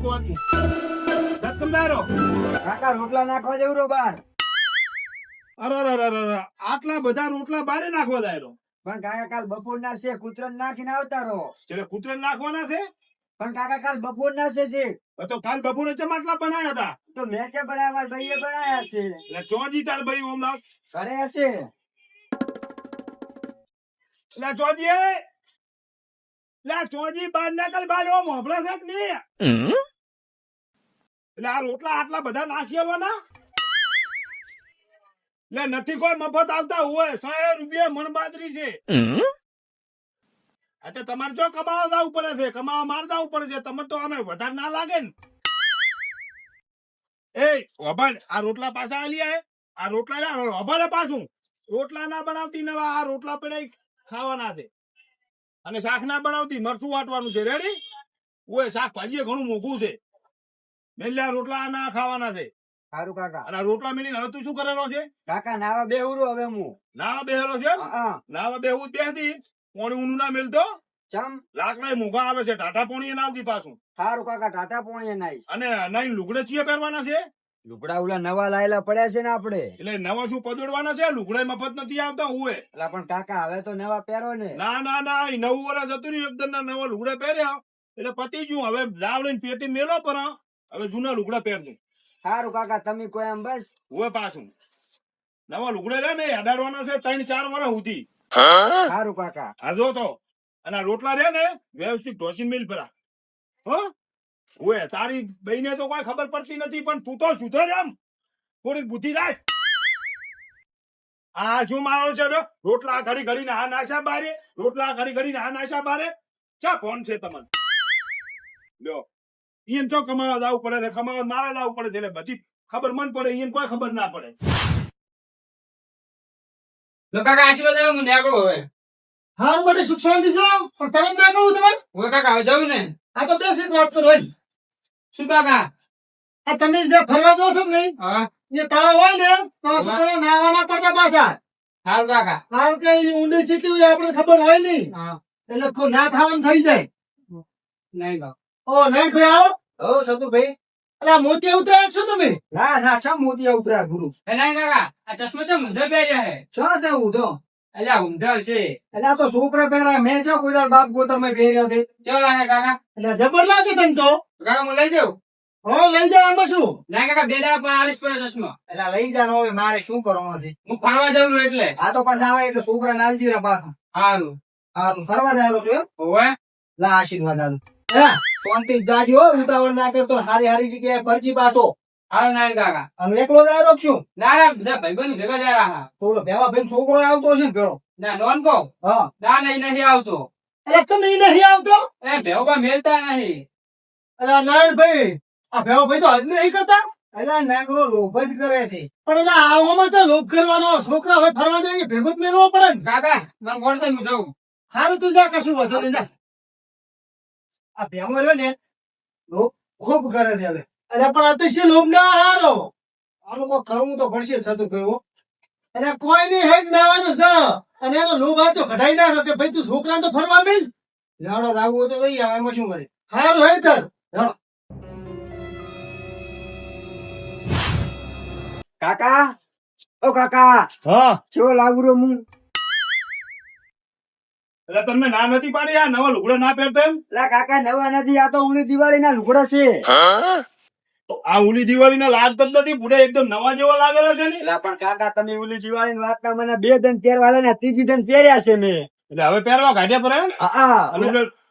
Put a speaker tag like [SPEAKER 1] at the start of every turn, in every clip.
[SPEAKER 1] નાખતો હતું ધક્કમદારો
[SPEAKER 2] કાકા રોટલા નાખવા જેવું રો બાર
[SPEAKER 1] અરે અરે અરે અરે આટલા બધા રોટલા બારે નાખવા દાયરો
[SPEAKER 2] પણ કાકા કાલ બપોર ના છે કૂતરો નાખીને આવતા રહો.
[SPEAKER 1] એટલે કૂતરે નાખવાના છે?
[SPEAKER 2] પણ કાકા કાલ બપોર ના છે.
[SPEAKER 1] તો કાલ બપોરે ચમાટલા બનાવ્યા હતા?
[SPEAKER 2] તો મેચે બનાવ્યા ભાઈએ બનાવ્યા છે.
[SPEAKER 1] એટલે ચોજી તાર ભાઈ ઓમ લાગ
[SPEAKER 2] છે
[SPEAKER 1] એટલે ચોજી એ ચોજી બાર ના કાલ બાર ઓમ હોભળે છે કે નહીં? એટલે આ રોટલા આટલા બધા નાસી આવવાના એટલે નથી કોઈ મફત આવતા હોય સો રૂપિયા મણ બાજરી છે આ તમારે જો કમાવા જવું પડે છે કમાવા માર જવું પડે છે તમને તો અમે વધારે ના લાગે ને. એ વભાડ આ રોટલા પાછા આલી આય આ રોટલા ના પાછું. રોટલા ના બનાવતી નવા આ રોટલા પડે ખાવાના છે. અને શાક ના બનાવતી? મરચું વાટવાનું છે. રેડી ઓય શાકભાજી ઘણું મોઘું છે. મેલ્યા રોટલા ના ખાવાના છે.
[SPEAKER 2] સારું કાકા.
[SPEAKER 1] અને રોટલા મેલીને હવે તું શું કરેલો છે?
[SPEAKER 2] કાકા નાવા બેહુરો હવે હું.
[SPEAKER 1] નાવા બેહેલો છે?
[SPEAKER 2] હા
[SPEAKER 1] નાવા બેહું બેહતી. પોણી ઊનું ના મેલતો?
[SPEAKER 2] ચમ.
[SPEAKER 1] લાકડા મોઘા આવે છે. ટાટા પોણી નાવતી પાછું.
[SPEAKER 2] સારું કાકા ટાટા પોણી નાઈ
[SPEAKER 1] અને નાઈ લુગડે ચીએ પહેરવાના છે?
[SPEAKER 2] લુગડા ઉલા નવા લાયેલા પડ્યા છે ને આપડે
[SPEAKER 1] એટલે નવા શું પદોડવાના છે? લુગડા મફત નથી આવતા હુએ
[SPEAKER 2] એટલે પણ કાકા હવે તો નવા પહેરો ને.
[SPEAKER 1] ના ના ના નવું વર્ષ હતું ને એકદમ ના નવા લુગડા પહેર્યા. એટલે પતી ગયું હવે જાવડીને પેટી મેલો પર હવે જૂના લુગડા પહેરજો.
[SPEAKER 2] સારું કાકા તમે કોઈ એમ બસ.
[SPEAKER 1] હુએ પાછું. નવા લુગડા રે ને અડાડવાના છે ત્રણ ચાર વર્ષ સુધી
[SPEAKER 2] સારું કાકા.
[SPEAKER 1] હા જો તો. અને રોટલા રે ને વ્યવસ્થિત ઢોસી મિલ પર હો? ઓએ તારી બહેને તો કોઈ ખબર પડતી નથી પણ તું તો સુધર આમ થોડીક બુદ્ધિ રાખ. આ શું મારો છે રો? રોટલા ઘડી ઘડીને આ નાશા બારે? રોટલા ઘડી ઘડીને આ નાશા બારે? ચા ફોન છે તમને? લ્યો ઈયન તો કમાવા જવું પડે ને કમાવા મારા જવું પડે છે એટલે બધી ખબર મન પડે ઈયન કોઈ ખબર ના પડે.
[SPEAKER 3] કાકા આશીર્વાદ આવે હું નીકળું હવે.
[SPEAKER 4] માટે સુખ શાંતિ છો પણ તરત નીકળવું તમારે?
[SPEAKER 3] હું કાકા જવું ને?
[SPEAKER 4] આ તો બેસી વાત કરો એમ.
[SPEAKER 3] શું કાકા
[SPEAKER 4] આ તમે જે ફરવા જાઓ છો નહીં એ તળાવ હોય ને તો છોકરા નાવાના પડતા પાછા.
[SPEAKER 3] સારું કાકા.
[SPEAKER 4] કારણ કે એની ઊંડી ચીટી આપણે ખબર હોય નહીં. એટલે ના થવાનું થઈ જાય.
[SPEAKER 3] નહીં
[SPEAKER 4] ઓ નહીં ભાઈ આવો.
[SPEAKER 2] ઓ સતુભાઈ.
[SPEAKER 4] એટલે આ મોતી ઉતરાય છો તમે?
[SPEAKER 2] ના ના મોતિયા ઉતરાય ગુરુ?
[SPEAKER 3] એ નહીં કાકા આ ચશ્મા તો ઊંધો પહેર્યા હે
[SPEAKER 2] છો તે
[SPEAKER 3] ઊંધો છે.
[SPEAKER 2] એટલે તો છોકરા પહેરા મેં છો કોઈ બાપ ગોતરમાં પહેર્યો છે.
[SPEAKER 3] કેવો લાગે કાકા?
[SPEAKER 4] એટલે જબર લાગે તને તો?
[SPEAKER 3] કાકા હું લઈ જાઉં?
[SPEAKER 4] હો લઈ જાય આમ શું?
[SPEAKER 3] ના કાકા બે દાડા પણ આલીશ પડે ચશ્મા.
[SPEAKER 2] એટલે લઈ હવે મારે શું કરવાનું છે?
[SPEAKER 3] હું ફરવા જાઉં એટલે.
[SPEAKER 2] આ તો પાછા આવે એટલે છોકરા નાલ દીરા પાછા.
[SPEAKER 3] સારું
[SPEAKER 2] હારું ફરવા જાય છું એમ?
[SPEAKER 3] હોવે.
[SPEAKER 2] લા આશીર્વાદ આલું. હે શાંતિ જાજો ઉતાવળ ના કરતો હારી હારી જગ્યાએ ફરજી પાછો.
[SPEAKER 3] સારું ના કાકા.
[SPEAKER 2] અમે એકલો જાય છું
[SPEAKER 3] ના ના બધા ભાઈબંધ ભેગા જાય હા.
[SPEAKER 2] ભેવા ભાઈ છોકરો આવતો છે ને પેલો
[SPEAKER 3] ના નોન કહો.
[SPEAKER 2] હા.
[SPEAKER 3] ના નહીં નહીં આવતો.
[SPEAKER 4] એટલે તમે નહીં આવતો?
[SPEAKER 3] એ ભેવા મેલતા નહીં.
[SPEAKER 4] એટલે નારાયણભાઈ ભાઈ આ ભેવો ભાઈ તો હજ નહીં કરતા?
[SPEAKER 2] અલા નાગરો લોભ જ કરે છે.
[SPEAKER 4] પણ અલા આવામાં તો લોભ કરવાનો છોકરા હવે ફરવા જાય ભેગો જ મેળવો પડે ને.
[SPEAKER 3] કાકા મને કોણ હું જઉં.
[SPEAKER 4] હારું તું જા કશું વધુ નહીં જા.
[SPEAKER 2] આ ભેવો રહ્યો ને લોભ ખૂબ કરે છે હવે.
[SPEAKER 4] અરે પણ અતિશય લોભ ના હારો.
[SPEAKER 2] આનું કોઈ કરવું તો પડશે થતું ભેવો
[SPEAKER 4] અરે કોઈ નહીં હેડ નાવાનો જા. અને એનો લોભ આ તો કઢાઈ નાખો કે ભાઈ તું છોકરા તો ફરવા મિલ.
[SPEAKER 2] લાડો લાગવું તો ભાઈ આવે એમાં શું કરે?
[SPEAKER 4] હારું હેડ કર
[SPEAKER 2] કાકા? ઓ કાકા
[SPEAKER 1] હા.
[SPEAKER 2] લાગુ રહ્યો હું.
[SPEAKER 1] એટલે તમને ના નથી પાડી આ નવા લુગડા ના પહેરતો એમ?
[SPEAKER 2] લા કાકા નવા નથી આ તો ઉની દિવાળી ના લુગડા છે.
[SPEAKER 1] આ ઉલી દિવાળી ના લાગ જ નથી બુઢા એકદમ નવા જેવા લાગેલા છે ને?
[SPEAKER 2] પણ કાકા તમે ઉલી દિવાળી ની વાત મને બે દન ને ત્રીજી દન પહેર્યા છે મેં.
[SPEAKER 1] એટલે હવે પહેરવા કાઢ્યા પર
[SPEAKER 2] હા,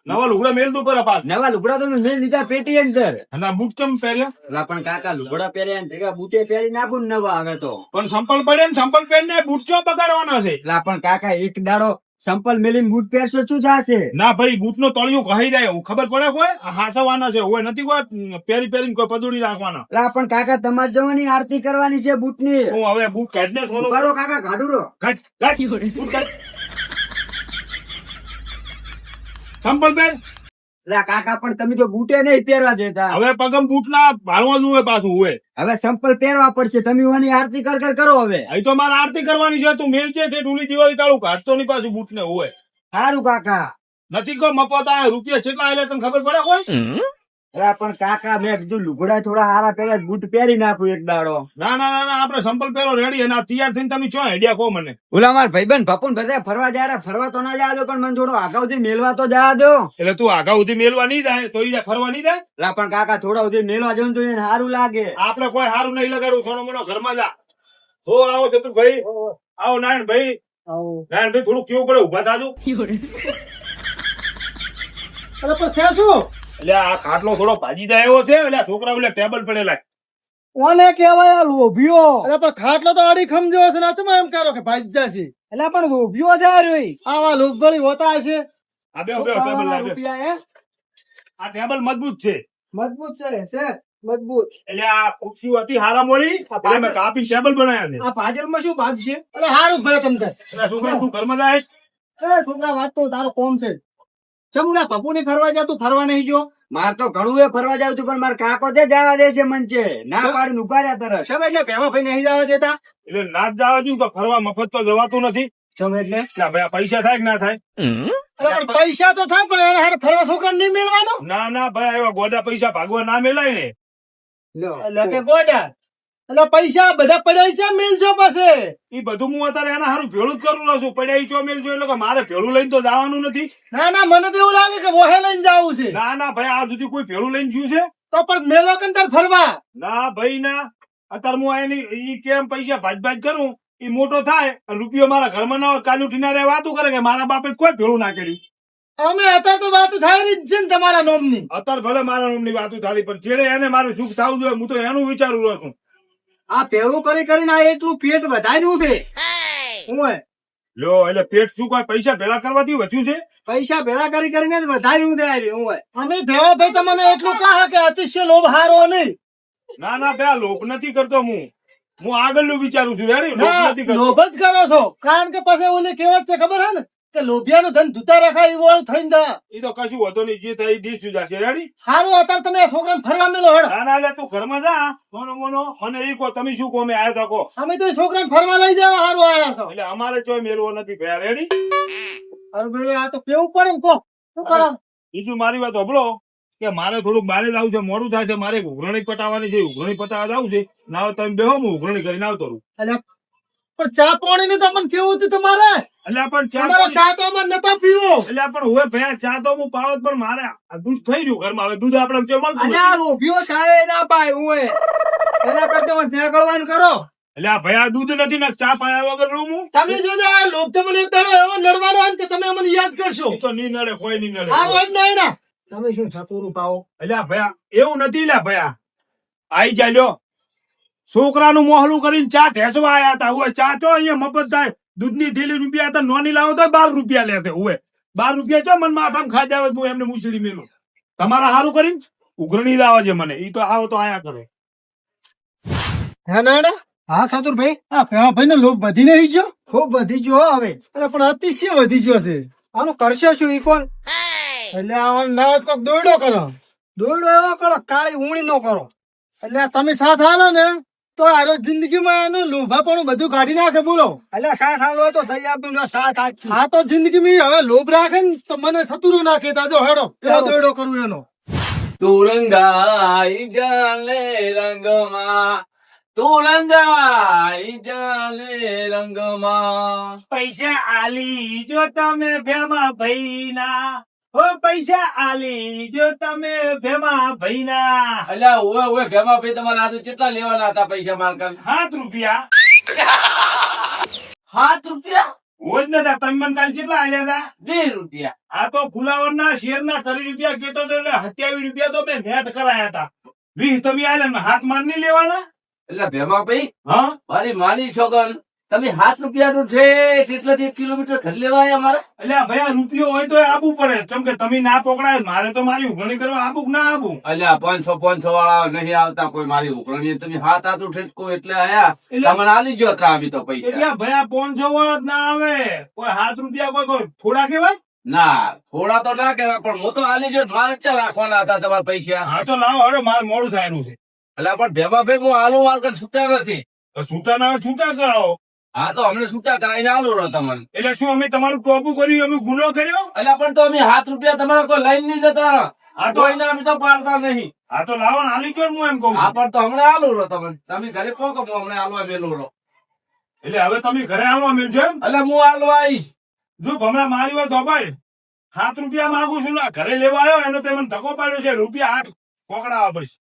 [SPEAKER 1] નવા લુગડા મેલ દો પર પાસ
[SPEAKER 2] નવા લુગડા તો મેં મેં લીધા પેટી અંદર.
[SPEAKER 1] અને બુટ ચમ પહેર્યા?
[SPEAKER 2] લા પણ કાકા લુગડા પહેર્યા ને ભેગા બૂટે પહેરી નાખું નવા આવે તો.
[SPEAKER 1] પણ સંપલ પડે ને સંપલ પહેરીને બૂટ ચો બગાડવાના છે?
[SPEAKER 2] લા પણ કાકા એક દાડો સંપલ મેલીને બૂટ પહેરશો શું થશે?
[SPEAKER 1] ના ભાઈ બુટ નો તળિયું કહી જાય ખબર પડે કોઈ? હાસવાના છે હોય નથી કોઈ? પહેરી પહેરીને કોઈ પદુડી રાખવાના
[SPEAKER 2] લા પણ કાકા તમારે જવાની આરતી કરવાની છે બૂટની
[SPEAKER 1] હું હવે બુટ કાઢને થોડું
[SPEAKER 2] કરો કાકા કાઢું રો
[SPEAKER 1] કાઢ કાઢ. બૂટ કાઢ. સંપલ પહેર
[SPEAKER 2] કાકા પણ તમે તો બૂટે નહીં પહેરવા દેતા
[SPEAKER 1] હવે પગમ બુટ ના ભાળવા જોવે પાછું હોય
[SPEAKER 2] હવે સંપલ પહેરવા પડશે. તમે ઓની આરતી કર કર કરો હવે.
[SPEAKER 1] અહીં તો મારે આરતી કરવાની છે. તું મેલ છે તે ડુલી દિવાળી ટાળું કાઢતો નહીં પાછું બુટ ને હોય
[SPEAKER 2] સારું કાકા.
[SPEAKER 1] નથી કો મફત આ રૂપિયા કેટલા આવેલા તને ખબર પડે કોઈ?
[SPEAKER 2] અરે પણ કાકા મેં કીધું લુગડા થોડા હારા પેલા બૂટ પહેરી નાખું એક દાડો.
[SPEAKER 1] ના ના ના આપણે સંપલ પહેરો રેડી અને તૈયાર થઈને તમે છો આઈડિયા કહો મને.
[SPEAKER 2] ઓલા માર ભાઈબંધ પપુન બધા ફરવા જાય ફરવા તો ના જવા દો પણ મને થોડો અગાઉથી મેલવા તો જવા દો.
[SPEAKER 1] એટલે તું આગા સુધી મેલવા નહીં જાય તો ઈ ફરવા નહીં જાય?
[SPEAKER 2] લા પણ કાકા થોડા સુધી મેલવા જવું તો એને સારું લાગે.
[SPEAKER 1] આપણે કોઈ સારું નહીં લગાડવું સોનો મોનો ઘરમાં જા. હો આવો જતું ભાઈ આવો નારાયણ ભાઈ નારાયણ ભાઈ થોડું કેવું પડે ઊભા થાજો.
[SPEAKER 4] અરે પણ છે શું
[SPEAKER 1] એટલે આ ખાટલો થોડો ભાજી જાય એવો છે એટલે આ છોકરા એટલે ટેબલ પડેલા
[SPEAKER 5] કોને કહેવાય આ લોભિયો
[SPEAKER 4] એટલે પણ ખાટલો તો આડી ખમજો હશે ને એમ કરો કે ભાઈ જશે?
[SPEAKER 5] એટલે પણ લોભિયો છે આ રહ્યો ઈ.
[SPEAKER 4] આવા લોભગળી હોતા હશે.
[SPEAKER 1] આ બે બે ટેબલ લાગે. આ ટેબલ મજબૂત છે.
[SPEAKER 5] મજબૂત છે છે મજબૂત.
[SPEAKER 1] એટલે આ ખુરશીઓ હતી હારા મોળી એટલે મેં કાપી ટેબલ બનાવ્યા ને
[SPEAKER 5] આ પાજલમાં શું ભાગ છે?
[SPEAKER 4] એટલે હારું ભલે તમને.
[SPEAKER 1] છોકરા તું ઘરમાં જાય?
[SPEAKER 5] છોકરા વાત તો તારો કોમ છે. ચમુલા પપ્પુ ને ફરવા જા ફરવા નહીં જો
[SPEAKER 2] માર તો ઘણું એ ફરવા જાવ પણ માર કાકો છે જવા દે છે મંચે ના પાડીને ઉપાડ્યા તરત.
[SPEAKER 5] ચમ એટલે ભેમા ભાઈ નહીં જવા દેતા?
[SPEAKER 1] એટલે નાચ જવા દઉં તો ફરવા મફત તો જવાતું નથી.
[SPEAKER 5] ચમ એટલે?
[SPEAKER 1] ભાઈ પૈસા થાય કે ના થાય?
[SPEAKER 4] પૈસા તો થાય પણ એને હારે ફરવા છોકરા નહીં મેળવાનો?
[SPEAKER 1] ના ના ભાઈ એવા ગોડા પૈસા ભાગવા ના મેલાય ને.
[SPEAKER 4] ગોડા? એટલે પૈસા બધા પડ્યા છે મેલજો પાસે?
[SPEAKER 1] એ બધું હું અત્યારે એના સારું ભેળું જ કરું છું. પડ્યા છો? ચોમેલ એટલે કે મારે ભેળું લઈને તો જવાનું નથી.
[SPEAKER 4] ના ના મને તો એવું લાગે કે વોહે લઈને જવું છે.
[SPEAKER 1] ના ના ભાઈ આ સુધી કોઈ ભેળું લઈને જ્યું છે?
[SPEAKER 4] તો પણ મેલો કે તાર ફરવા?
[SPEAKER 1] ના ભાઈ ના. અત્યારે હું એની ઈ કેમ પૈસા ભાજ ભાજ કરું? એ મોટો થાય અને રૂપિયો મારા ઘરમાં ના હોય કાલ ઉઠીને રે વાતું કરે કે મારા બાપે કોઈ ભેળું ના કર્યું.
[SPEAKER 4] અમે અત્યારે તો વાતો થાય જ છે ને તમારા નોમની.
[SPEAKER 1] અત્યારે ભલે મારા નોમની વાતો થાય પણ છેડે એને મારું સુખ થવું જોઈએ હું તો એનું વિચારું રહ્યો છું.
[SPEAKER 5] આ પેલું કરી કરીને આ એટલું પેટ વધાર્યું છે. હું
[SPEAKER 1] લો એટલે પેટ શું કોઈ પૈસા ભેળા કરવાથી વધ્યું છે?
[SPEAKER 5] પૈસા ભેળા કરી કરીને જ વધાર્યું છે આવી હું
[SPEAKER 4] અમે ભેળા ભાઈ તમને એટલું કહે કે અતિશય લોભ હારો નહીં.
[SPEAKER 1] ના ના ભાઈ લોભ નથી કરતો હું. હું આગળનું વિચારું છું યાર લોભ નથી કરતો.
[SPEAKER 4] લોભ જ કરો છો. કારણ કે પછી ઓલી કહેવત છે ખબર હે ને? કે લોભિયાનું ધન ધૂતા રખાય એવું વાળું થઈને દા.
[SPEAKER 1] એ તો કશું હોતો નહીં જે થાય એ જુદા છે રેડી?
[SPEAKER 4] સારું અત્યારે તમે આ છોકરાને ફરવા મેલો હડ.
[SPEAKER 1] ના ના તું ઘરમાં જા. મોનો મોનો અને એ કો તમે શું કહો અમે આયા તા કહો.
[SPEAKER 4] અમે તો છોકરાને ફરવા લઈ જવા હારું આયા છો.
[SPEAKER 1] એટલે અમારે ચોય મેળવો નથી ભયા રેડી?
[SPEAKER 4] અરે ભાઈ આ તો કેવું પડે ને કહો. શું કરો
[SPEAKER 1] બીજું મારી વાત હબળો કે મારે થોડુંક બારે જવું છે મોડું થાય છે મારે ઉઘરણી પટાવવાની છે ઉઘરણી પટાવવા જવું છે. ના તમે બેહો હું ઉઘરણી કરીને આવતો રહું.
[SPEAKER 4] પણ ચા પાણી નું તો મને કેવું હતું તમારે?
[SPEAKER 1] એટલે પણ ચા
[SPEAKER 4] ચા તો અમારે નતા પીવો.
[SPEAKER 1] એટલે પણ હવે ભયા ચા તો હું પાડો પણ મારે દૂધ થઈ રહ્યું ઘરમાં. હવે દૂધ આપણે કેમ મળતું નથી.
[SPEAKER 5] આ ના પાય હું એના કરતા હું નીકળવાનું કરો.
[SPEAKER 1] એટલે આ ભયા દૂધ નથી ને ચા પાયા વગર રૂમ હું?
[SPEAKER 4] તમે જોજો આ લોક તો મને દાડો એવો લડવાનો હોય કે તમે અમને યાદ કરશો.
[SPEAKER 1] તો નહીં નડે કોઈ નહીં નડે.
[SPEAKER 4] આ જ નહીં ના
[SPEAKER 5] તમે શું ઠાકોરું પાવો?
[SPEAKER 1] એટલે ભયા એવું નથી લ્યા ભયા. આઈ જાય લ્યો. છોકરાનું મોહલું કરીને ચા ઠેસવા આયા હતા. હવે ચા ચો અહીંયા મફત થાય? દૂધની થેલી રૂપિયા હતા. નોની લાવો તો બાર રૂપિયા લેતે હવે બાર રૂપિયા ચો મને માથામાં ખાઈ જાવે હું એમને મુસળી મેલું. તમારા સારું કરીને ઉઘરણી જ આવે છે મને. એ તો આવો તો આયા કરે.
[SPEAKER 4] હે નાડા
[SPEAKER 5] હા ખાતુરભાઈ
[SPEAKER 4] આ પેલા ભાઈ નો લોભ વધી નહીં ગયો?
[SPEAKER 5] ખૂબ વધી ગયો હવે.
[SPEAKER 4] અરે પણ અતિશય વધી ગયો છે.
[SPEAKER 5] આનું કરશે શું ઈ ફોન?
[SPEAKER 4] એટલે આવા ના હોય કોક દોડો કરો.
[SPEAKER 5] દોડ્યો એવો કરો કાળી ઊણી નો કરો.
[SPEAKER 4] એટલે તમે સાથ હાલો ને. તો આરો જિંદગીમાં એનું લોભાપણું બધું કાઢી નાખે બોલો.
[SPEAKER 5] એટલે સાથ હાલો તો થઈ આપ્યું સાથ
[SPEAKER 4] આ તો જિંદગીમાં હવે લોભ રાખે ને તો મને સતુરો નાખે તાજો હેડો. પેલો દોડો કરું એનો.
[SPEAKER 6] તુરંગાઈ જાલે રંગમાં તુરંગાઈ જાલે રંગમાં.
[SPEAKER 1] પૈસા આલી જો તમે ભેમા ભઈના. હો પૈસા આલી જો તમે ભેમા ભઈના.
[SPEAKER 6] અલ્યા ઓએ ઓએ ભેમા ભાઈ તમારા હાથું કેટલા લેવાના હતા પૈસા મારકન
[SPEAKER 1] સાત રૂપિયા.
[SPEAKER 6] સાત રૂપિયા?
[SPEAKER 1] હોય જ નતા તમે મને કાલ કેટલા આલ્યા હતા
[SPEAKER 6] બે રૂપિયા.
[SPEAKER 1] આ તો પુલાવરના શેર ના ત્રણ રૂપિયા કેતો તો એટલે સત્યાવીસ રૂપિયા તો મેં નેટ કરાયા હતા. વીસ તમે આલ્યા હાથ માર નહીં લેવાના?
[SPEAKER 6] એટલે ભેમા ભાઈ
[SPEAKER 1] હા?
[SPEAKER 6] મારી માની છોકન તમે સાત રૂપિયાનું છે એટલેથી એક કિલોમીટર ઘર લેવાય અમારે?
[SPEAKER 1] એટલે ભાઈ રૂપિયો હોય તો આબુ પડે. ચમ કે તમે ના પકડાય મારે તો મારી ઉઘરણી કરવા આબુ ના આબુ?
[SPEAKER 6] એટલે પાંચસો પાંચસો વાળા નહીં આવતા કોઈ મારી ઉઘરણી તમે હાથ હાથ ઉઠે એટલે આયા. તમને આલી જો ત્રામી તો પૈસા.
[SPEAKER 1] એટલે ભાઈ પાંચસો વાળા જ ના આવે. કોઈ હાથ રૂપિયા કોઈ કોઈ થોડા કેવાય
[SPEAKER 6] ના થોડા તો ના કેવાય પણ હું તો આલી જો મારે ચા રાખવાના હતા તમારા પૈસા.
[SPEAKER 1] હા તો લાવો હડો મારે મોડું થાય છે.
[SPEAKER 6] એટલે પણ ભેમા ભાઈ હું આલુ માર્ગ છૂટા નથી.
[SPEAKER 1] છૂટા ના છૂટા કરાવો.
[SPEAKER 6] હા તો અમને છૂટા કરાવીને આલુ રહો તમને?
[SPEAKER 1] એટલે શું અમે તમારું ટોપું કર્યું અમે ગુનો કર્યો?
[SPEAKER 6] એટલે પણ તો અમે હાથ રૂપિયા તમારા કોઈ લઈને નહીં જતા હા
[SPEAKER 1] આ તો
[SPEAKER 6] કોઈને અમે તો પાડતા નહીં.
[SPEAKER 1] આ તો લાવો ને હાલી ગયો હું એમ કહું હા
[SPEAKER 6] પણ તો હમણાં આલો રહો તમે. તમે ઘરે કહો કે હું હમણાં આલવા મેલો રહો.
[SPEAKER 1] એટલે હવે તમે ઘરે આવવા મેલજો એમ?
[SPEAKER 6] એટલે હું આલવા આવીશ.
[SPEAKER 1] જો હમણાં મારી હોય તો ભાઈ સાત રૂપિયા માંગુ છું ના ઘરે લેવા આવ્યો એનો તે મને ધક્કો પાડ્યો છે રૂપિયા આઠ પકડાવા પડશે.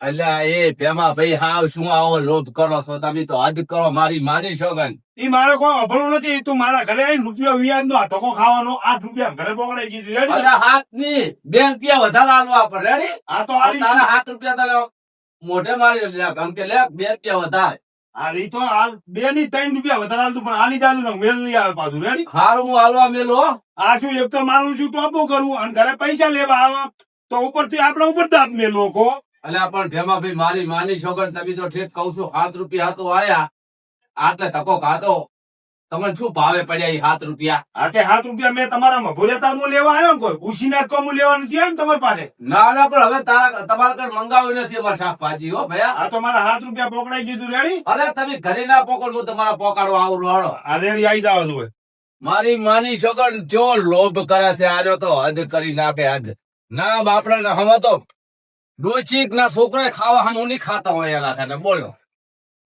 [SPEAKER 6] એટલે એ પેમા ભાઈ હાવ શું આવો લોભ કરો છો? તમે તો હદ કરો મારી માની છોગન.
[SPEAKER 1] ઈ મારે કોઈ અભણું નથી. તું મારા ઘરે આવીને રૂપિયા વ્યાજ નો ધોકો ખાવાનો આઠ રૂપિયા ઘરે પકડાઈ ગઈ
[SPEAKER 6] અલ્યા હાથની બે રૂપિયા વધારે આલવા પડે રેડી
[SPEAKER 1] આ તો
[SPEAKER 6] તારા હાથ રૂપિયા તારે મોઢે મારી લે કેમ કે લે બે રૂપિયા વધારે.
[SPEAKER 1] આ રી તો હાલ બે ની ત્રણ રૂપિયા વધારે આલતું પણ દાદુ ને મેલ નહીં આવે પાછું. રેડી
[SPEAKER 6] હારું હું હાલવા મેલો
[SPEAKER 1] આ શું એક તો મારું છું ટોપો કરવું અને ઘરે પૈસા લેવા આવા તો ઉપરથી આપડા ઉપર દાંત મેં લોકો
[SPEAKER 6] એટલે પણ ભેમા ભાઈ મારી માની છોકર તમે તો ઠેઠ કઉ છું સાત રૂપિયા તો આયા. આટલે તકો ખાતો તમને શું ભાવે પડ્યા એ સાત રૂપિયા?
[SPEAKER 1] આ તે સાત રૂપિયા મેં તમારામાં ભોલે તાર હું લેવા આવ્યો ને કોઈ? ઉશીનાથ કો હું લેવા નથી આવ્યો તમારી પાસે?
[SPEAKER 6] ના ના પણ હવે તારા તમારા કઈ મંગાવ્યું નથી અમારે શાકભાજી હો ભયા.
[SPEAKER 1] આ તો મારા હાથ રૂપિયા પોકડાઈ દીધું રેડી?
[SPEAKER 6] અરે તમે ઘરે ના પોકડ હું તમારા પોકાડો આવું રોડો.
[SPEAKER 1] આ રેડી આવી જાવ તું
[SPEAKER 6] મારી માની છોકર જો લોભ કરે છે આજો તો હદ કરી નાખે હદ. ના બાપડા હમ તો ડોચીક ના છોકરા ખાવા હમ નહીં ખાતા હોય એના ખાને બોલો.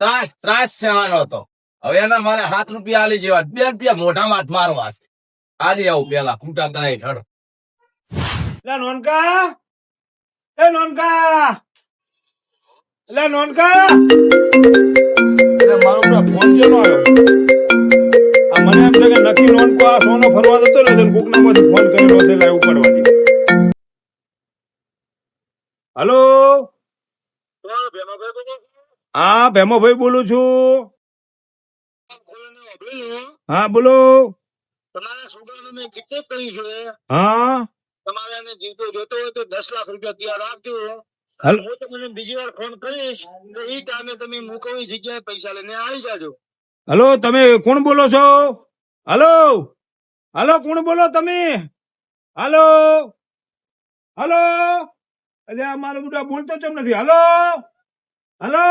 [SPEAKER 6] ત્રાસ ત્રાસ છે હતો હવે એના મારે હાથ રૂપિયા આલી જેવા, બે રૂપિયા મોઢામાં હાથ મારવા છે. આલી આવું પેલા કૂટા કરાઈ હડો.
[SPEAKER 1] નોનકા, એ નોનકા, લે નોનકા. મારો ફોન જેનો આવ્યો? મને એમ છે કે નક્કી નોનકો આ સોનો ફરવા જતો રહ્યો છે ને કોકનામાંથી ફોન કરેલો છે લાય ઉપાડવા દે હલો? હા, ભેમોભાઈ બોલું છું. હા, બોલો.
[SPEAKER 4] તમારા વાર ફોન કરીશ તો એ તમે મૂકવી જગ્યાએ પૈસા લઈને આવી જાજો
[SPEAKER 1] હલો, તમે કોણ બોલો છો? હલો? હલો, કોણ બોલો તમે? હલો? હલો? અરે આ મારો બેટા બોલતો કેમ નથી. હલો? હલો?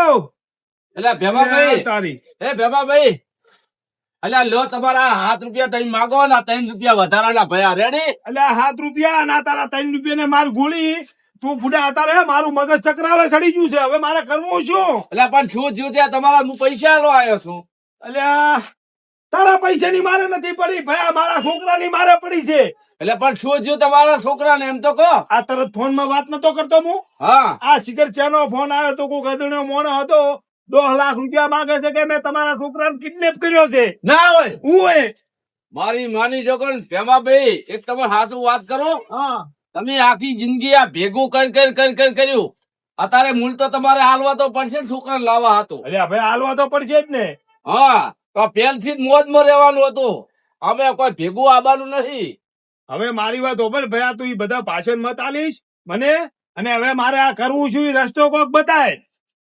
[SPEAKER 6] એટલે ભેમાભાઈ
[SPEAKER 1] તારી.
[SPEAKER 6] એ ભેમાભાઈ અલ્યા લો તમારા હાથ રૂપિયા ત્રણ માગો ના ત્રણ રૂપિયા વધારાના ભયા. રેડી
[SPEAKER 1] આ સાત રૂપિયા ના તારા ત્રણ રૂપિયા ને માર ગોળી. તું બુડા અત્યારે મારું મગજ ચક્રાવે સડી ગયું છે. હવે મારે કરવું શું?
[SPEAKER 6] એટલે પણ શું થયું છે? તમારા હું પૈસા લો આવ્યો છું.
[SPEAKER 1] અલ્યા તારા તારા પૈસાની મારે નથી પડી. ભયા મારા છોકરાની મારે પડી છે.
[SPEAKER 6] એટલે પણ શું થયું તમારા છોકરાને? એમ તો કહો.
[SPEAKER 1] આ તરત ફોનમાં વાત નતો કરતો હું.
[SPEAKER 6] હા.
[SPEAKER 1] આ શિખર ચેનો ફોન આવ્યો તો કોઈ ગધેડો મોણો હતો. દોઢ લાખ રૂપિયા માંગે છે કે મેં તમારા છોકરાને કિડનેપ કર્યો છે.
[SPEAKER 6] ના હોય.
[SPEAKER 1] હું હોય
[SPEAKER 6] મારી માની છોકરો ભેમાભાઈ એક તમે હાસુ વાત કરો.
[SPEAKER 1] હા.
[SPEAKER 6] તમે આખી જિંદગી આ ભેગું કરી કરી કરી કરી કર્યું. અત્યારે મૂળ તો તમારે હાલવા તો પડશે ને છોકરા લાવવા હતું
[SPEAKER 1] અરે ભાઈ હાલવા તો પડશે જ ને.
[SPEAKER 6] હા તો પેલથી જ મોજમાં રહેવાનું હતું. અમે કોઈ ભેગું આવવાનું નથી.
[SPEAKER 1] હવે મારી વાત હોભળ ભયા તું એ બધા ભાષણ મત આલીશ મને અને હવે મારે આ કરવું છું એ રસ્તો કોક બતાય.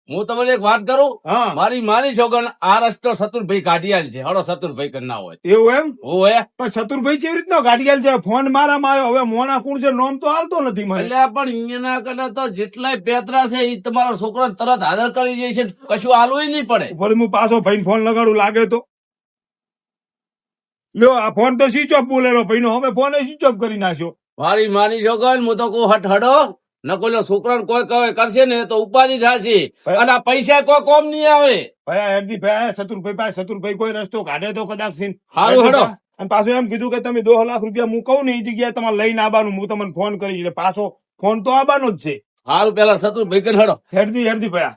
[SPEAKER 6] હું તમને એક વાત કરું?
[SPEAKER 1] હા.
[SPEAKER 6] મારી માની છોકર આ રસ્તો સતુરભાઈ ઘાટિયાલ છે. હળો સતુરભાઈ કર ના હોય.
[SPEAKER 1] એવું એમ?
[SPEAKER 6] હોય
[SPEAKER 1] પણ ચતુરભાઈ કેવી રીતનો ઘાટિયાલ છે? ફોન મારામાં આવ્યો. હવે મોના કુણ છે? નોમ તો હાલતો નથી મને.
[SPEAKER 6] એટલે પણ અહીંયાના કને તો જેટલાય પેતરા છે એ તમારો છોકરો તરત હાજર કરી જાય છે. કશું હાલવું નહીં પડે.
[SPEAKER 1] ફરી હું પાછો ભાઈ ફોન લગાડું લાગે તો. લ્યો આ ફોન તો સ્વિચ ઓફ બોલેલો ભાઈ નો હવે ફોન સ્વિચ ઓફ કરી નાખ્યો.
[SPEAKER 6] મારી માની છોકર હું તો કહું હટ હડો. ન કોઈ છોકરાને કોઈ કહે કરશે ને તો ઉપાધિ થશે. અને આ પૈસા કોઈ કોમ નહીં આવે.
[SPEAKER 1] ભાઈ હેડજી ભાઈ સતુરભાઈ પાસે સતુરભાઈ કોઈ રસ્તો કાઢે તો કદાચ સીન.
[SPEAKER 6] સારું હડો.
[SPEAKER 1] અને પાછું એમ કીધું કે તમે દો લાખ રૂપિયા હું કહું ને એ જગ્યાએ તમારે લઈને આવવાનું હું તમને ફોન કરી એટલે પાછો ફોન તો આવવાનો જ છે.
[SPEAKER 6] સારું પેલા શત્રુભાઈ કર હડો.
[SPEAKER 1] હેરદી હેરદી ભાઈ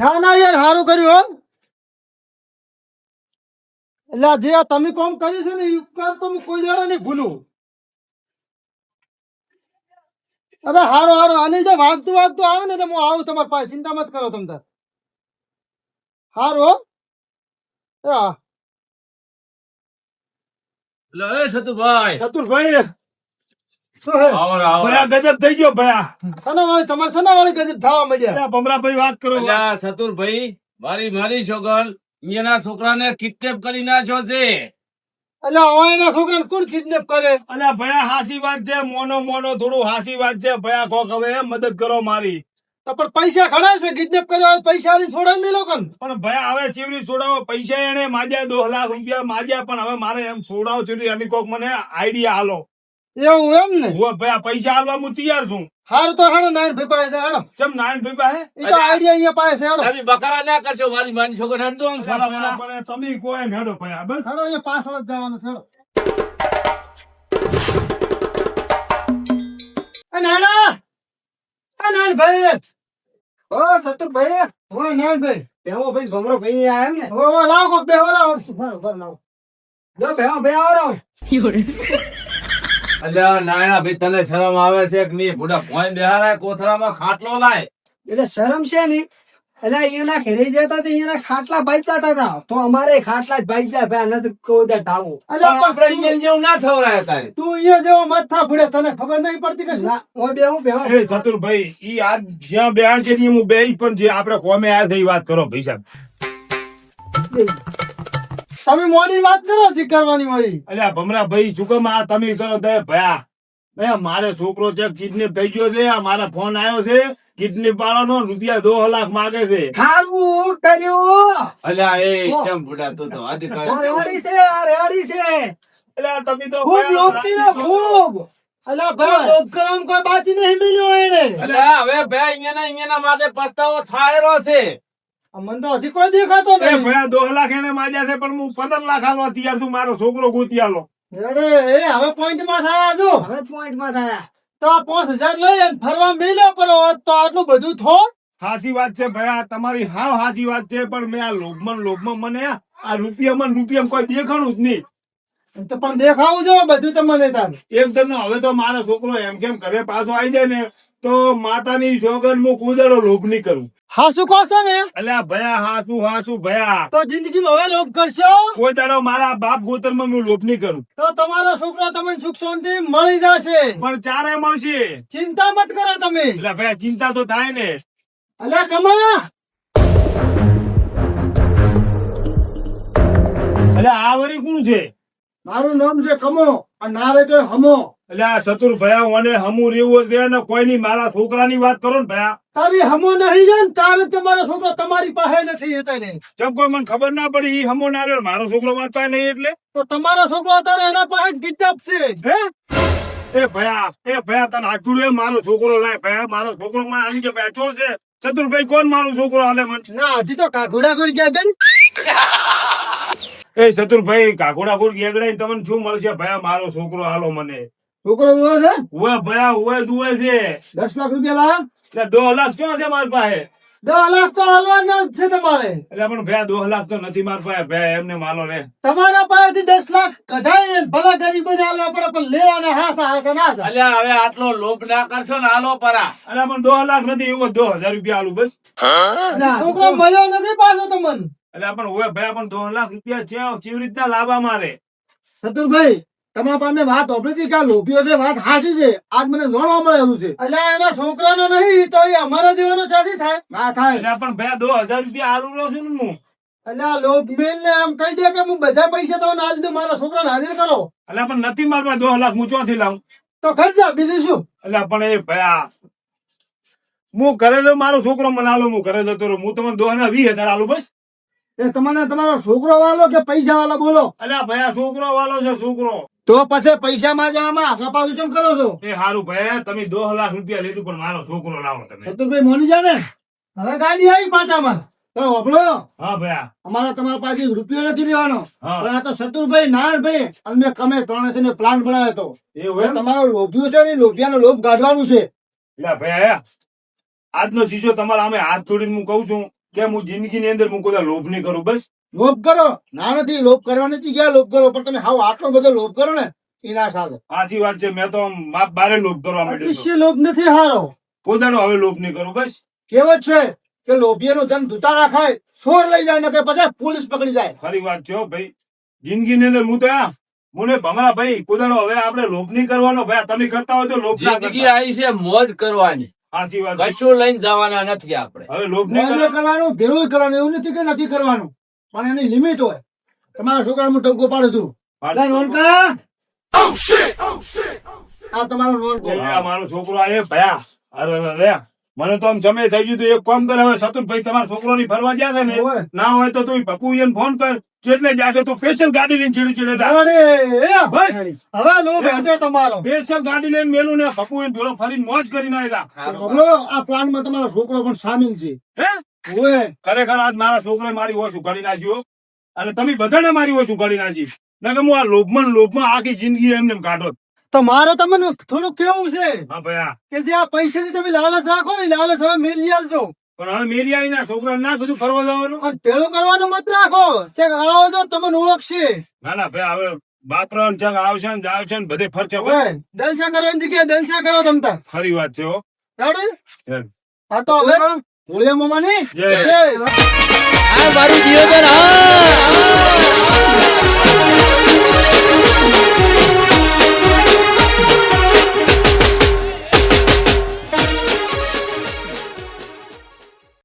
[SPEAKER 4] ના ના યાર સારું કર્યું હો. એટલે જે આ તમે કોમ કર્યું છે ને એ ઉપકાર તો હું કોઈ દાડે નહીં ભૂલું. અરે હારો હારો આની જે વાગતું વાગતું આવે ને તો હું આવું તમારી પાસે. ચિંતા મત કરો તમ તાર. હારું. હા
[SPEAKER 6] એટલે એ સતુભાઈ
[SPEAKER 1] ગજબ થઈ ગયો ભયા.
[SPEAKER 4] સનાવાળી તમારે સનાવાળી ગજબ થવા
[SPEAKER 1] અલ્યા ભમરાભાઈ વાત કરો.
[SPEAKER 6] સતુરભાઈ મારી મારી છોકર અહીંયાના છોકરાને કિડનેપ કરી નાખ્યો છે.
[SPEAKER 4] એટલે એના છોકરાને કોણ કિડનેપ કરે?
[SPEAKER 1] અલ્યા ભયા હાસી વાત છે મોનો મોનો થોડું હાસી વાત છે ભયા કોક હવે મદદ કરો મારી.
[SPEAKER 4] તો પણ પૈસા ખડા છે કિડનેપ કર્યો હોય પૈસા ની છોડાવી મેલો કન
[SPEAKER 1] પણ ભયા હવે ચીવડી છોડાવો પૈસા એને માજ્યા દો લાખ રૂપિયા માજ્યા પણ હવે મારે એમ છોડાવો ચીવડી એની કોક મને આઈડિયા હાલો
[SPEAKER 4] એવું એમ ને?
[SPEAKER 1] હું ભાઈ આ પૈસા આલવા હું તૈયાર છું.
[SPEAKER 4] હારું તો હેડો નાયણ ભાઈ પાસે હેડો
[SPEAKER 1] ચમ નાયણ ભાઈ પાસે?
[SPEAKER 4] એ તો આઈડિયા અહીંયા પાસે હેડો
[SPEAKER 6] તમે બકરા ના કરશો મારી માની છોકરો હેડ દો આમ સારા મોણા.
[SPEAKER 1] પણ તમે કોઈ એમ હેડો ભાઈ આ બસ.
[SPEAKER 4] હેડો અહીંયા પાછળ જ જવાનું છે હેડો એ નાન ભાઈ!
[SPEAKER 2] ઓ સતુરભાઈ
[SPEAKER 4] ઓ નાન ભાઈ!
[SPEAKER 2] બેહો ભાઈ ગમરો ભાઈ ને આયા એમ ને?
[SPEAKER 4] ઓ લાવો કોક બેહો લાવો. બરાબર લાવો.
[SPEAKER 2] જો બેહો બે આવો.
[SPEAKER 6] અલ્યા નાયણા ભાઈ તને શરમ આવે છે કે નહીં? બુડા ભોંય બેહારાય કોથરામાં ખાટલો લાય.
[SPEAKER 2] એટલે શરમ છે ને? એટલે અહીંયાના ઘરે જતા તો અહીંયાના ખાટલા બાજતા હતા તો. અમારે ખાટલા જ બાજતા ભાઈ આને તો કોઈ દે ટાળવું
[SPEAKER 6] એટલે જેવું ના થવરાય તારે
[SPEAKER 4] તું અહીંયા જેવો માથા ફૂડે તને ખબર નહીં પડતી કે?
[SPEAKER 2] ના હું બેહું બેહો.
[SPEAKER 1] એ સતુરભાઈ ઈ આ જ્યાં બેહાણ છે ને હું બે પણ જે આપણે કોમે આ થઈ વાત કરો ભાઈ સાહેબ.
[SPEAKER 4] તમે મોડી વાત કરો છે કરવાની હોય.
[SPEAKER 1] અલ્યા ભમરા ભાઈ શું આ તમે કરો દે ભયા એ મારે છોકરો છે કિડનેપ થઈ ગયો છે મારા ફોન આવ્યો છે કિડનેપ વાળાનો રૂપિયા દો લાખ માગે છે.
[SPEAKER 2] હારું કર્યું.
[SPEAKER 6] અલ્યા એ કેમ બુડા તું અધિકાર
[SPEAKER 2] રેવાડી છે આ રેવાડી છે.
[SPEAKER 1] અલ્યા તમે તો
[SPEAKER 2] ખૂબ લોકતી ને ખૂબ.
[SPEAKER 4] અલ્યા ભાઈ લોભ કોઈ બાચી નહીં મળ્યો એને.
[SPEAKER 6] અલ્યા હવે ભાઈ અહીંયાના અહીંયાના માટે પસ્તાવો થાળેલો છે.
[SPEAKER 4] આ મને તો હજી કોઈ દેખાતો નહીં.
[SPEAKER 1] ભયા દોઢ લાખ એને માજ્યા છે પણ હું પંદર લાખ આલવા તૈયાર છું મારો છોકરો ગોતી આલો.
[SPEAKER 4] અરે એ હવે પોઈન્ટમાં થયા જો
[SPEAKER 2] હવે પોઈન્ટમાં થયા.
[SPEAKER 4] તો આ પાંચ હજાર લઈ અને ફરવા મેલ્યો કરો તો આટલું બધું થો.
[SPEAKER 1] સાચી વાત છે ભયા તમારી હાવ સાચી વાત છે પણ મેં આ લોભમાં લોભમાં મને આ રૂપિયામાં રૂપિયા રૂપિયામાં કોઈ દેખાણું જ નહીં.
[SPEAKER 4] તો પણ દેખાવું જો બધું તમને તાર.
[SPEAKER 1] એમ તમને હવે તો મારો છોકરો એમ કેમ ઘરે પાછો આવી જાય ને? તો માતાની સોગન હું કુદડો લોભ નહીં કરું.
[SPEAKER 4] હાસુ કહો છો ને?
[SPEAKER 1] અલ્યા ભયા હાસુ હાસુ ભયા.
[SPEAKER 4] તો જિંદગીમાં હવે લોભ કરશો?
[SPEAKER 1] કોઈ દાડો મારા બાપ ગોતરમાં હું લોભ નહીં કરું.
[SPEAKER 4] તો તમારો છોકરો તમને સુખ શાંતિ મળી જશે.
[SPEAKER 1] પણ ચારે મળશે.
[SPEAKER 4] ચિંતા મત કરો તમે.
[SPEAKER 1] એટલે ભયા ચિંતા તો થાય ને.
[SPEAKER 4] અલ્યા કમાયા
[SPEAKER 1] એટલે આ વરી કોણ છે?
[SPEAKER 4] મારું નામ છે કમો અને નારે તો હમો.
[SPEAKER 1] એટલે આ ચતુર ભયા મને હમું રેવું જ રે ને કોઈ ની મારા છોકરાની વાત કરો ને ભયા.
[SPEAKER 4] તારી હમો નહીં જાય ને તારે તમારો છોકરો તમારી પાસે નથી અત્યારે
[SPEAKER 1] જેમ કોઈ મને ખબર ના પડી ઈ હમો ના રહ્યો મારો છોકરો વાત પાસે નહીં એટલે?
[SPEAKER 4] તો તમારો છોકરો અત્યારે એના પાસે જ કિડનેપ છે
[SPEAKER 1] હે? એ ભયા એ ભયા તને રે મારો છોકરો લાય ભયા મારો છોકરો મને આવી ગયો ભયા ચો છે? ચતુરભાઈ કોણ મારો છોકરો હાલે મને?
[SPEAKER 4] ના હજી તો કાઘુડા ગોળ ગયા બેન.
[SPEAKER 1] એ ચતુરભાઈ કાકોડા કોડ ગેગડાઈ તમને શું મળશે? ભયા મારો છોકરો હાલો મને.
[SPEAKER 4] છોકરો જોવો છે?
[SPEAKER 1] ઉવે ભયા ઉવે દુવે છે.
[SPEAKER 4] દસ લાખ રૂપિયા લાયા?
[SPEAKER 1] એટલે દો લાખ શું છે મારી પાસે?
[SPEAKER 4] દસ લાખ તો હાલવાના છે તમારે.
[SPEAKER 1] એટલે પણ ભયા દો લાખ તો નથી મારી પાસે. ભયા એમને માલો ને.
[SPEAKER 4] તમારા પાસેથી દસ લાખ કઢાય ભલા ગરીબોને હાલવા પડે પણ લેવાના હાસા હાસા ના હાસા.
[SPEAKER 6] અલ્યા હવે આટલો લોભ ના કરશો ને હાલો પરા.
[SPEAKER 1] એટલે પણ દો લાખ નથી એવો દો હજાર રૂપિયા આલું બસ.
[SPEAKER 4] છોકરો મળ્યો નથી પાછો તમને.
[SPEAKER 1] એટલે પણ ઉવે ભાઈ પણ દો લાખ રૂપિયા છે કેવી રીતના લાવવા મારે?
[SPEAKER 4] ચતુરભાઈ તમારા પાસે વાત ઓપરેટી કે લોભીઓ છે વાત હાચી છે આજ મને જાણવા મળેલું છે. એટલે એના છોકરાનો નહીં તો એ અમારા જેવાનો સાથી થાય. ના થાય.
[SPEAKER 1] એટલે પણ ભાઈ દો હજાર રૂપિયા આલુ રહ્યો છું ને હું.
[SPEAKER 4] એટલે આ લોભ મેલ ને આમ કહી દે કે હું બધા પૈસા તમને આજ દઉં મારા છોકરાને હાજર કરો.
[SPEAKER 1] એટલે પણ નથી મારવા દો લાખ હું ચોથી લાવું?
[SPEAKER 4] તો ખર્ચા બીજું શું?
[SPEAKER 1] એટલે પણ એ ભયા હું ઘરે તો મારો છોકરો મને આલો હું ઘરે જતો રહું. હું તમને દો હજાર વીસ હજાર આલુ બસ.
[SPEAKER 4] એ તમને તમારો છોકરો વાળો કે પૈસા વાળો બોલો.
[SPEAKER 1] અલ્યા ભાઈ છોકરો વાલો છે છોકરો.
[SPEAKER 4] તો પછી પૈસા માં જવામાં આખા પાછું કેમ કરો છો?
[SPEAKER 1] એ સારું ભાઈ તમે દોઢ લાખ રૂપિયા લીધું પણ મારો છોકરો લાવો તમે.
[SPEAKER 4] ચતુરભાઈ મોની જાને? હવે ગાડી આવી પાટામાં તો વાપરો.
[SPEAKER 1] હા ભાઈ
[SPEAKER 4] અમારા તમારા પાસે રૂપિયો નથી લેવાનો. પણ આ તો નારાયણભાઈ અને મેં કમે થઈને પ્લાન બનાવ્યો હતો.
[SPEAKER 1] એ
[SPEAKER 4] તમારો લોભિયો છે ને લોભિયાનો લોભ કાઢવાનું છે.
[SPEAKER 1] એટલે ભાઈ આજનો શીશો તમારા અમે હાથ જોડીને હું કહું છું. કે હું જિંદગીની અંદર હું કોઈ લોભ નહીં કરું બસ.
[SPEAKER 4] લોભ કરો. ના નથી લોભ કરવાની ગયા લોભ કરો? પણ તમે હાવ આટલો બધો લોભ કરો ને એના સાથે
[SPEAKER 1] સાચી વાત છે. મેં તો બાપ બારે લોભ કરવા માંડ્યો
[SPEAKER 4] લોભ નથી હારો.
[SPEAKER 1] પોતાનો હવે લોભ નહીં કરું બસ.
[SPEAKER 4] કહેવત છે કે લોભિયાનો ધન ધૂતા રાખાય ચોર લઈ જાય ને કે પછી પોલીસ પકડી જાય.
[SPEAKER 1] ખરી વાત છે ભાઈ. જિંદગીની અંદર હું તો આ મને ભમરા ભાઈ પોતાનો હવે આપણે લોભ નહીં કરવાનો. ભાઈ તમે કરતા હોય તો લોભ
[SPEAKER 6] જિંદગી આવી છે મોજ કરવાની. કશું લઈને જવાના નથી આપણે.
[SPEAKER 1] હવે લોભ કરવાનો
[SPEAKER 4] ભેળું કરવાનું એવું નથી કે નથી કરવાનું. પણ એની લિમિટ હોય. તમારા છોકરા હું ટકો પાડું છું. આ તમારો
[SPEAKER 1] નોન મારો છોકરો આવે ભયા. અરે અરે અરે. મને તો આમ જમે થઈ ગયું તો. એક કામ કરે હવે સતુરભાઈ તમારા છોકરો ફરવા જ્યાં છે ને ના હોય તો તું પપ્પુ એને ફોન કર. જેટલે જાશે તું સ્પેશિયલ ગાડી લઈને ચીડી ચીડે તા
[SPEAKER 4] અરે,
[SPEAKER 1] બસ.
[SPEAKER 4] હવે લો બેઠો તમારો.
[SPEAKER 1] સ્પેશિયલ ગાડી લઈને મેલું ને પપ્પુ એને ભેળો ફરીને મોજ કરીને આવ્યા
[SPEAKER 4] આ આ પ્લાનમાં તમારો છોકરો પણ સામેલ છે.
[SPEAKER 1] હે?
[SPEAKER 4] ઓએ
[SPEAKER 1] ખરેખર આજ મારા છોકરે મારી ઓછું કાઢી નાખ્યો અને તમે બધાને મારી ઓછું કાઢી નાખી. નકર હું આ લોભમાં લોભમાં આખી જિંદગી એમને એમ કાઢો.
[SPEAKER 4] તો મારે તમને થોડું કેવું છે?
[SPEAKER 1] હા ભાઈ
[SPEAKER 4] કે જે આ પૈસાની તમે લાલચ રાખો ને લાલચ હવે મેરી આલજો.
[SPEAKER 1] પણ હવે મેરી આવીના છોકરા ના કીધું ફરવા જવાનું?
[SPEAKER 4] અને પેલું કરવાનું મત રાખો. ચેક આવો તો તમને ઓળખશે.
[SPEAKER 1] ના ના ભાઈ હવે બાત્રણ ચેક આવશે ને આવશે ને બધે ફરશે
[SPEAKER 4] દલસા કરવાની જગ્યાએ દલસા કરો તમતા
[SPEAKER 1] ખરી વાત છે હો?
[SPEAKER 4] હા તો હવે હોળિયા મામાની.
[SPEAKER 1] જય.
[SPEAKER 4] જય.
[SPEAKER 2] આ મારું જીવન હા.